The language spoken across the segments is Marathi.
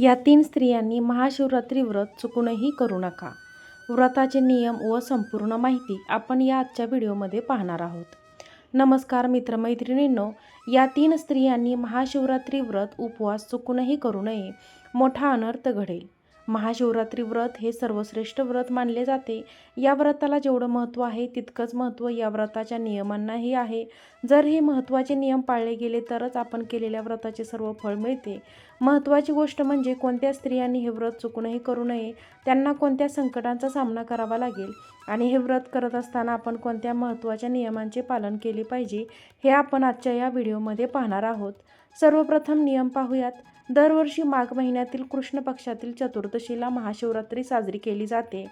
या तीन स्त्रियांनी महाशिवरात्री व्रत चुकूनही करू नका. व्रताचे नियम व संपूर्ण माहिती आपण या आजच्या व्हिडिओमध्ये पाहणार आहोत. नमस्कार मित्रमैत्रिणींनो या तीन स्त्रियांनी महाशिवरात्री व्रत उपवास चुकूनही करू नये मोठा अनर्थ घडेल. महाशिवरात्री व्रत हे सर्वश्रेष्ठ व्रत मानले जाते. या व्रताला जेवढं महत्त्व आहे तितकंच महत्त्व या व्रताच्या नियमांनाही आहे. जर हे महत्त्वाचे नियम पाळले गेले तरच आपण केलेल्या व्रताचे सर्व फळ मिळते. महत्त्वाची गोष्ट म्हणजे कोणत्या स्त्रियांनी हे व्रत चुकूनही करू नये त्यांना कोणत्या संकटांचा सामना करावा लागेल आणि हे व्रत करत असताना आपण कोणत्या महत्त्वाच्या नियमांचे पालन केले पाहिजे हे आपण आजच्या या व्हिडिओमध्ये पाहणार आहोत. सर्वप्रथम नियम पाहूयात. दरवर्षी माघ महिन्यातील कृष्ण पक्षातील चतुर्दशीला महाशिवरात्री साजरी केली जाते.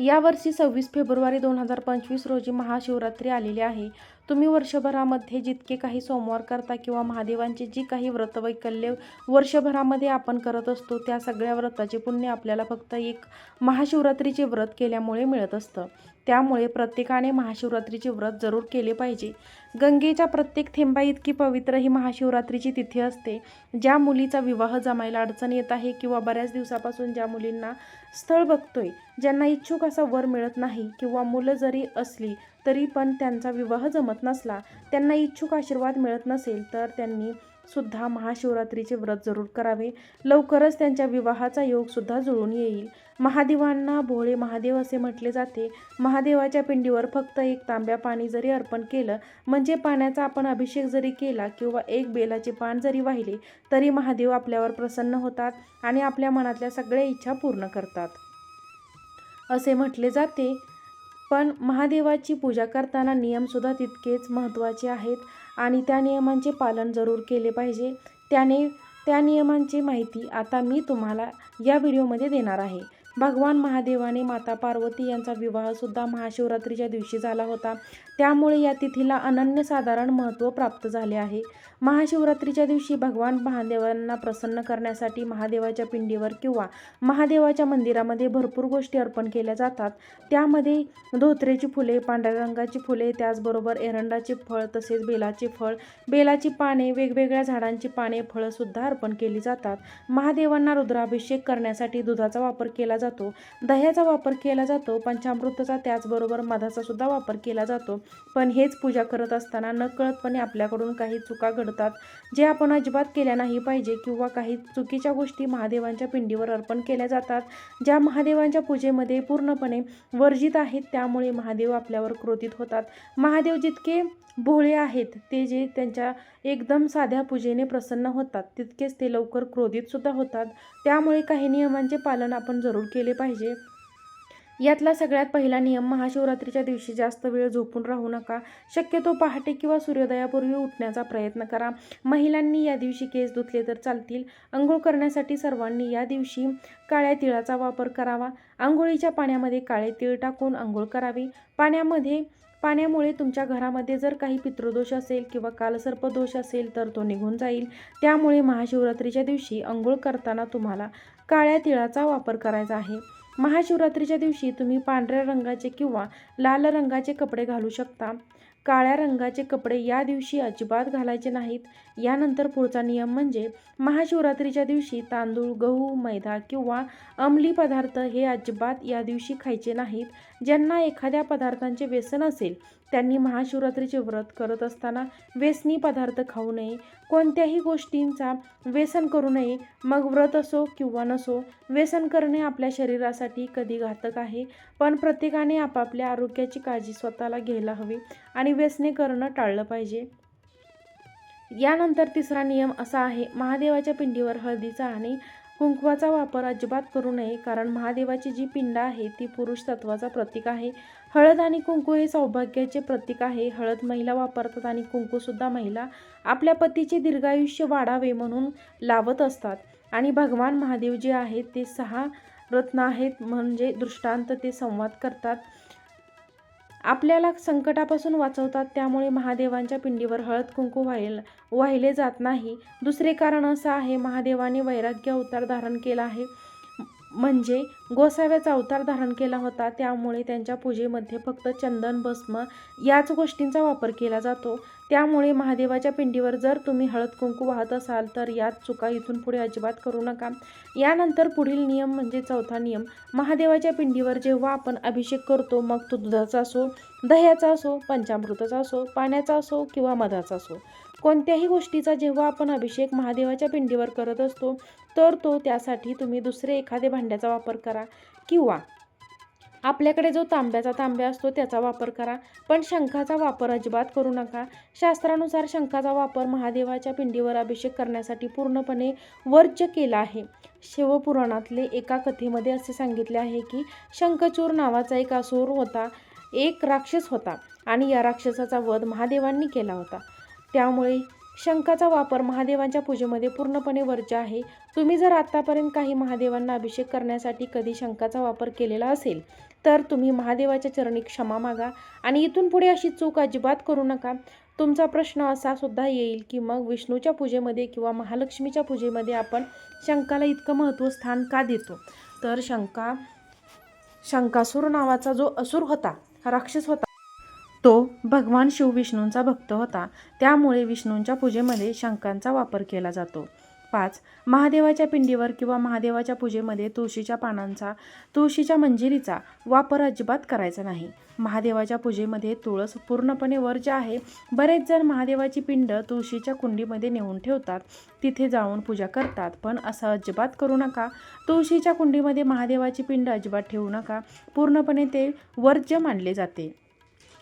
यावर्षी सव्वीस फेब्रुवारी दोन हजार पंचवीस रोजी महाशिवरात्री आलेली आहे. तुम्ही वर्षभरामध्ये जितके काही सोमवार करता किंवा महादेवांची जी काही व्रतवैकल्य वर्षभरामध्ये आपण करत असतो त्या सगळ्या व्रताचे पुण्य आपल्याला फक्त एक महाशिवरात्रीचे व्रत केल्यामुळे मिळत असतं. त्यामुळे प्रत्येकाने महाशिवरात्रीचे व्रत जरूर केले पाहिजे. गंगेच्या प्रत्येक थेंबा इतकी पवित्र ही महाशिवरात्रीची तिथी असते ज्या मुलीचा विवाह जमायला अडचण येत आहे किंवा बऱ्याच दिवसापासून ज्या मुलींना स्थळ बघतोय ज्यांना इच्छुक असा वर मिळत नाही किंवा मुलं जरी असली तरी पण त्यांचा विवाह जमत नसला त्यांना इच्छुक आशीर्वाद मिळत नसेल तर त्यांनी सुद्धा महाशिवरात्रीचे व्रत जरूर करावे. लवकरच त्यांच्या विवाहाचा योग सुद्धा जुळून येईल. महादेवांना भोळे महादेव असे म्हटले जाते. महादेवाच्या पिंडीवर फक्त एक तांब्या पाणी जरी अर्पण केलं म्हणजे पाण्याचा आपण अभिषेक जरी केला किंवा एक बेलाचे पान जरी वाहिले तरी महादेव आपल्यावर प्रसन्न होतात आणि आपल्या मनातल्या सगळ्या इच्छा पूर्ण करतात. असे म्हटले जाते. पण महादेवाची पूजा करताना नियमसुद्धा तितकेच महत्त्वाचे आहेत आणि त्या नियमांचे पालन जरूर केले पाहिजे. त्याने त्या नियमांची माहिती आता मी तुम्हाला या व्हिडिओमध्ये देणार आहे. भगवान महादेवाने माता पार्वती यांचा विवाहसुद्धा महाशिवरात्रीच्या दिवशी झाला होता. त्यामुळे या तिथीला अनन्यसाधारण महत्त्व प्राप्त झाले आहे. महाशिवरात्रीच्या दिवशी भगवान महादेवांना प्रसन्न करण्यासाठी महादेवाच्या पिंडीवर किंवा महादेवाच्या मंदिरामध्ये भरपूर गोष्टी अर्पण केल्या जातात. त्यामध्ये धोत्रेची फुले पांढऱ्या रंगाची फुले त्याचबरोबर एरंडाचे फळ तसेच बेलाचे फळ बेलाची पाने वेगवेगळ्या झाडांची पाने फळंसुद्धा अर्पण केली जातात. महादेवांना रुद्राभिषेक करण्यासाठी दुधाचा वापर केला जातो. दह्याचा वापर केला जातो पंचामृताचा त्याचबरोबर मधाचा सुद्धा वापर केला जातो. पण हेच पूजा करत असताना नकळतपणे आपल्याकडून काही चुका घडतात जे आपण अजिबात केल्या नाही पाहिजे किंवा काही चुकीच्या गोष्टी महादेवांच्या पिंडीवर अर्पण केल्या जातात. ज्या महादेवांच्या पूजेमध्ये पूर्णपणे वर्जित आहेत त्यामुळे महादेव आपल्यावर क्रोधित होतात. महादेव जितके भोळे आहेत ते जे त्यांच्या एकदम साध्या पूजेने प्रसन्न होतात तितकेच ते लवकर क्रोधितसुद्धा होतात. त्यामुळे काही नियमांचे पालन आपण जरूर केले पाहिजे. यातला सगळ्यात पहिला नियम महाशिवरात्रीच्या दिवशी जास्त वेळ झोपून राहू नका. शक्यतो पहाटे किंवा सूर्योदयापूर्वी उठण्याचा प्रयत्न करा. महिलांनी या दिवशी केस धुतले तर चालतील. आंघोळ करण्यासाठी सर्वांनी या दिवशी काळ्या तिळाचा वापर करावा. आंघोळीच्या पाण्यामध्ये काळे तिळ टाकून आंघोळ करावी. पाण्यामध्ये पाण्यामुळे तुमच्या घरामध्ये जर काही पितृदोष असेल किंवा कालसर्पदोष असेल तर तो निघून जाईल. त्यामुळे महाशिवरात्रीच्या दिवशी आंघोळ करताना तुम्हाला काळ्या तिळाचा वापर करायचा आहे. महाशिवरात्रीच्या दिवशी तुम्ही पांढऱ्या रंगाचे किंवा लाल रंगाचे कपडे घालू शकता. काळ्या रंगाचे कपडे या दिवशी अजिबात घालायचे नाहीत. यानंतर पुढचा नियम म्हणजे महाशिवरात्रीच्या दिवशी तांदूळ गहू मैदा किंवा अंमली पदार्थ हे अजिबात या दिवशी खायचे नाहीत. ज्यांना एखाद्या पदार्थांचे व्यसन असेल त्यांनी महाशिवरात्रीचे व्रत करत असताना व्यसनी पदार्थ खाऊ नये. कोणत्याही गोष्टींचा व्यसन करू नये. मग व्रत असो किंवा नसो व्यसन करणे आपल्या शरीरासाठी कधी घातक आहे. पण प्रत्येकाने आपापल्या आरोग्याची काळजी स्वतःला घ्यायला हवी आणि व्यसने करणं टाळलं पाहिजे. यानंतर तिसरा नियम असा आहे महादेवाच्या पिंडीवर हळदीचा आणि कुंकवाचा वापर अजिबात करू नये कारण महादेवाची जी पिंड आहे ती पुरुष तत्वाचा प्रतीक आहे. हळद आणि कुंकू हे सौभाग्याचे प्रतीक आहे. हळद महिला वापरतात आणि कुंकूसुद्धा महिला आपल्या पतीचे दीर्घायुष्य वाढावे म्हणून लावत असतात. आणि भगवान महादेव जे आहेत ते सहा रत्न आहेत म्हणजे दृष्टांत ते संवाद करतात. आपल्याला संकटापासून वाचवतात त्यामुळे महादेवांच्या पिंडीवर हळद कुंकू व्हायला वाहिले जात नाही. दुसरे कारण असं आहे महादेवाने वैराग्य अवतार धारण केला आहे. म्हणजे गोसाव्याचा अवतार धारण केला होता. त्यामुळे त्यांच्या पूजेमध्ये फक्त चंदन भस्म याच गोष्टींचा वापर केला जातो. त्यामुळे महादेवाच्या पिंडीवर जर तुम्ही हळद कुंकू वाहत असाल तर यात चुका इथून पुढे अजिबात करू नका. यानंतर पुढील नियम म्हणजे चौथा नियम. महादेवाच्या पिंडीवर जेव्हा आपण अभिषेक करतो मग तो दुधाचा असो दह्याचा असो पंचामृताचा असो पाण्याचा असो किंवा मधाचा असो कोणत्याही गोष्टीचा जेव्हा आपण अभिषेक महादेवाच्या पिंडीवर करत असतो तर तो त्यासाठी तुम्ही दुसरे एखादे भांड्याचा वापर करा किंवा आपल्याकडे जो तांब्याचा तांब्या असतो त्याचा वापर करा. पण शंखाचा वापर अजिबात करू नका. शास्त्रानुसार शंखाचा वापर महादेवाच्या पिंडीवर अभिषेक करण्यासाठी पूर्णपणे वर्ज्य केला आहे. शिवपुराणातले एका कथेमध्ये असे सांगितले आहे की शंखचूर नावाचा एक असूर होता एक राक्षस होता आणि या राक्षसाचा वध महादेवांनी केला होता. त्यामुळे शंखाचा वापर महादेवांच्या पूजेमध्ये पूर्णपणे वर्ज्य आहे. तुम्ही जर आत्तापर्यंत काही महादेवांना अभिषेक करण्यासाठी कधी शंखाचा वापर केलेला असेल तर तुम्ही महादेवाच्या चरणी क्षमा मागा आणि इथून पुढे अशी चूक अजिबात करू नका. तुमचा प्रश्न असा सुद्धा येईल की मग विष्णूच्या पूजेमध्ये किंवा महालक्ष्मीच्या पूजेमध्ये आपण शंखाला इतकं महत्त्व स्थान का देतो? तर शंका शंकासूर नावाचा जो असुर होता राक्षस होता. भगवान शिव विष्णूंचा भक्त होता. त्यामुळे विष्णूंच्या पूजेमध्ये शंखांचा वापर केला जातो. पाच महादेवाच्या पिंडीवर किंवा महादेवाच्या पूजेमध्ये तुळशीच्या पानांचा तुळशीच्या मंजिरीचा वापर अजिबात करायचा नाही. महादेवाच्या पूजेमध्ये तुळस पूर्णपणे वर्ज्य आहे बरेच जण महादेवाची पिंड तुळशीच्या कुंडीमध्ये नेऊन ठेवतात. तिथे जाऊन पूजा करतात. पण असं अजिबात करू नका. तुळशीच्या कुंडीमध्ये महादेवाची पिंड अजिबात ठेवू नका. पूर्णपणे ते वर्ज्य मानले जाते.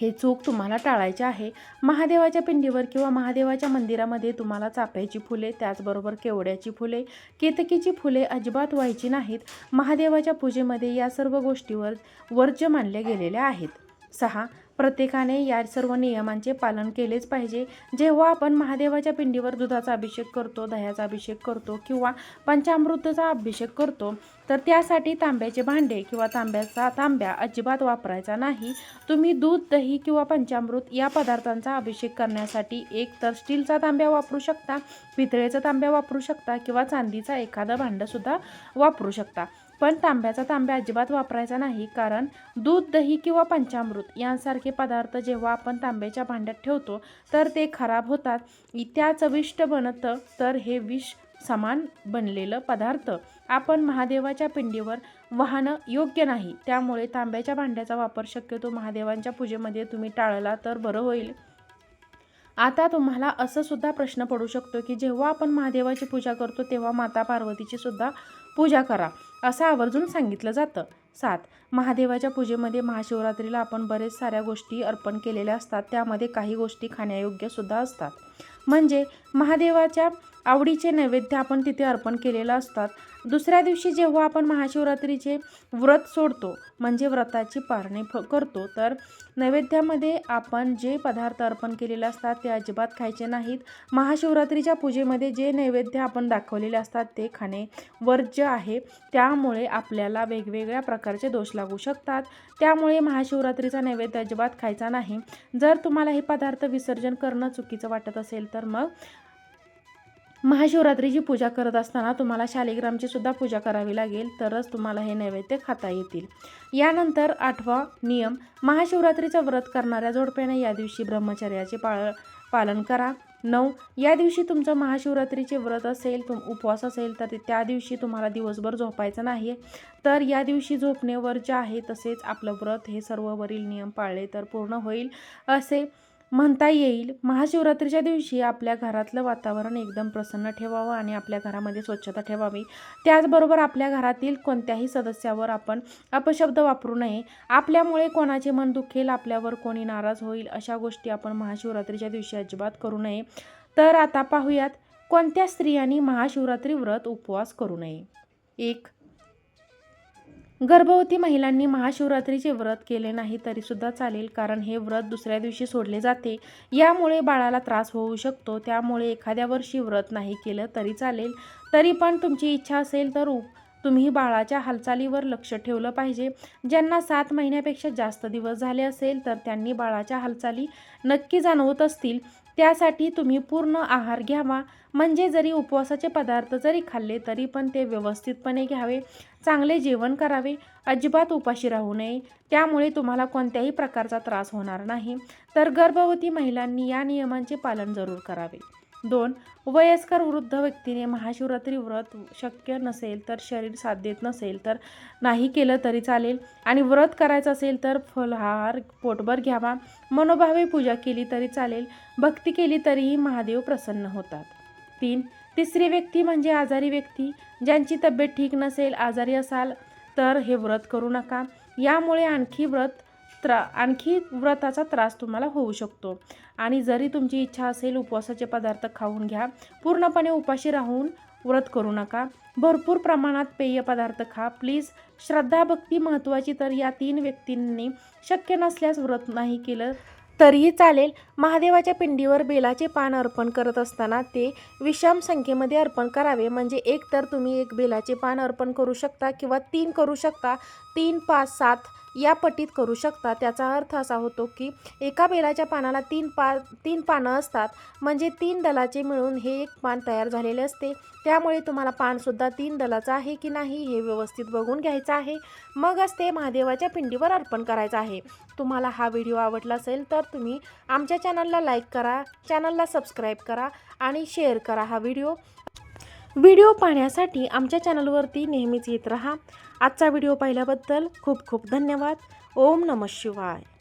हे चूक तुम्हाला टाळायचे आहे. महादेवाच्या पिंडीवर किंवा महादेवाच्या मंदिरामध्ये तुम्हाला चाफ्याची फुले त्याचबरोबर केवड्याची फुले केतकीची फुले अजिबात व्हायची नाहीत. महादेवाच्या पूजेमध्ये या सर्व गोष्टीवर वर्ज्य मानले गेलेल्या आहेत. सहा प्रत्येकाने या सर्व नियमांचे पालन केलेच पाहिजे. जेव्हा आपण महादेवाच्या पिंडीवर दुधाचा अभिषेक करतो दह्याचा अभिषेक करतो किंवा पंचामृताचा अभिषेक करतो तर त्यासाठी तांब्याचे भांडे किंवा तांब्याचा तांब्या अजिबात वापरायचा नाही. तुम्ही दूध दही किंवा पंचामृत या पदार्थांचा अभिषेक करण्यासाठी एक तर स्टीलचा तांब्या वापरू शकता पितळेचा तांब्या वापरू शकता किंवा चांदीचा एखादं भांडंसुद्धा वापरू शकता. पण तांब्याचा तांब्या अजिबात वापरायचा नाही कारण दूध दही किंवा पंचामृत यांसारखे पदार्थ जेव्हा आपण तांब्याच्या भांड्यात ठेवतो तर ते खराब होतात. त्या चविष्ट बनतं तर हे विष समान बनलेलं पदार्थ. आपण महादेवाच्या पिंडीवर वाहनं योग्य नाही. त्यामुळे तांब्याच्या भांड्याचा वापर शक्यतो महादेवांच्या पूजेमध्ये तुम्ही टाळला तर बरं होईल. आता तुम्हाला असं सुद्धा प्रश्न पडू शकतो की जेव्हा आपण महादेवाची पूजा करतो तेव्हा माता पार्वतीची सुद्धा पूजा करा असं आवर्जून सांगितलं जातं. सात महादेवाच्या पूजेमध्ये महाशिवरात्रीला आपण बरेच साऱ्या गोष्टी अर्पण केलेल्या असतात. त्यामध्ये काही गोष्टी खाण्यायोग्य सुद्धा असतात. म्हणजे महादेवाच्या आवडीचे नैवेद्य आपण तिथे अर्पण केलेलं असतात. दुसऱ्या दिवशी जेव्हा आपण महाशिवरात्रीचे व्रत सोडतो म्हणजे व्रताची पारणे फ करतो तर नैवेद्यामध्ये आपण जे पदार्थ अर्पण केलेले असतात ते अजिबात खायचे नाहीत. महाशिवरात्रीच्या पूजेमध्ये जे नैवेद्य आपण दाखवलेले असतात ते खाणे वर्ज्य आहे. त्यामुळे आपल्याला वेगवेगळ्या प्रकारचे दोष लागू शकतात. त्यामुळे महाशिवरात्रीचा नैवेद्य अजिबात खायचा नाही. जर तुम्हाला हे पदार्थ विसर्जन करणं चुकीचं वाटत असेल तर मग महाशिवरात्रीची पूजा करत असताना तुम्हाला शालिग्रामची सुद्धा पूजा करावी लागेल तरच तुम्हाला हे नैवेद्य खाता येतील. यानंतर आठवा नियम महाशिवरात्रीचं व्रत करणाऱ्या जोडप्याने या दिवशी ब्रह्मचर्याचे पाळ पालन करा. नऊ या दिवशी तुमचं महाशिवरात्रीचे व्रत असेल तुम उपवास असेल तर त्या दिवशी तुम्हाला दिवसभर झोपायचं नाही. तर या दिवशी झोपणे जे आहे तसेच आपलं व्रत हे सर्व वरील नियम पाळले तर पूर्ण होईल असे म्हणता येईल महाशिवरात्रीच्या दिवशी आपल्या घरातलं वातावरण एकदम प्रसन्न ठेवावं आणि आपल्या घरामध्ये स्वच्छता ठेवावी. त्याचबरोबर आपल्या घरातील कोणत्याही सदस्यावर आपण अपशब्द वापरू नये. आपल्यामुळे कोणाचे मन दुखेल आपल्यावर कोणी नाराज होईल अशा गोष्टी आपण महाशिवरात्रीच्या दिवशी अजिबात करू नये. तर आता पाहूयात कोणत्या स्त्रियांनी महाशिवरात्री व्रत उपवास करू नये? एक गर्भवती महिलांनी महाशिवरात्रीचे व्रत केले नाही तरीसुद्धा चालेल कारण हे व्रत दुसऱ्या दिवशी सोडले जाते. यामुळे बाळाला त्रास होऊ शकतो. त्यामुळे एखाद्या वर्षी व्रत नाही केलं तरी चालेल. तरी पण तुमची इच्छा असेल तर उप तुम्ही बाळाच्या हालचालीवर लक्ष ठेवलं पाहिजे. ज्यांना सात महिन्यापेक्षा जास्त दिवस झाले असेल तर त्यांनी बाळाच्या हालचाली नक्की जाणवत असतील. त्यासाठी तुम्ही पूर्ण आहार घ्यावा. म्हणजे जरी उपवासाचे पदार्थ जरी खाल्ले तरी पण ते व्यवस्थितपणे घ्यावे. चांगले जेवण करावे. अजिबात उपाशी राहू नये. त्यामुळे तुम्हाला कोणत्याही प्रकारचा त्रास होणार नाही. तर गर्भवती महिलांनी या नियमांचे पालन जरूर करावे. दोन वयस्कर वृद्ध व्यक्तीने महाशिवरात्री व्रत शक्य नसेल तर शरीर साथ देत नसेल तर नाही केलं तरी चालेल. आणि व्रत करायचं असेल तर फलहार पोटभर घ्यावा. मनोभावे पूजा केली तरी चालेल. भक्ती केली तरीही महादेव प्रसन्न होतात. तीन तिसरी व्यक्ती म्हणजे आजारी व्यक्ती. ज्यांची तब्येत ठीक नसेल आजारी असाल तर हे व्रत करू नका. यामुळे आणखी व्रत त्रा आणखी व्रताचा त्रास तुम्हाला होऊ शकतो. आणि जरी तुमची इच्छा असेल उपवासाचे पदार्थ खाऊन घ्या पूर्णपणे उपाशी राहून व्रत करू नका. भरपूर प्रमाणात पेय पदार्थ खा. प्लीज श्रद्धा भक्ती महत्त्वाची तर या तीन व्यक्तींनी शक्य नसल्यास व्रत नाही केलं तरीही चालेल. महादेवाच्या पिंडीवर बेलाचे पान अर्पण करत असताना ते विषम संख्येमध्ये अर्पण करावे. म्हणजे एक तर तुम्ही एक बेलाचे पान अर्पण करू शकता किंवा तीन करू शकता. तीन पाच सात या पटीत करू शकता. त्याचा अर्थ असा होतो की एका बेलाच्या पानाला तीन पा तीन पानं असतात. म्हणजे तीन दलाचे मिळून हे एक पान तयार झालेले असते. त्यामुळे तुम्हाला पानसुद्धा तीन दलाचं आहे की नाही हे व्यवस्थित बघून घ्यायचं आहे. मगच ते महादेवाच्या पिंडीवर अर्पण करायचं आहे. तुम्हाला हा व्हिडिओ आवडला असेल तर तुम्ही आमच्या चॅनलला लाईक करा चॅनलला सबस्क्राईब करा आणि शेअर करा हा व्हिडिओ. व्हिडिओ पाहण्यासाठी आमच्या चॅनलवरती नेहमीच येत रहा. आजचा व्हिडिओ पाहिल्याबद्दल खूप खूप धन्यवाद. ओम नम शिवाय.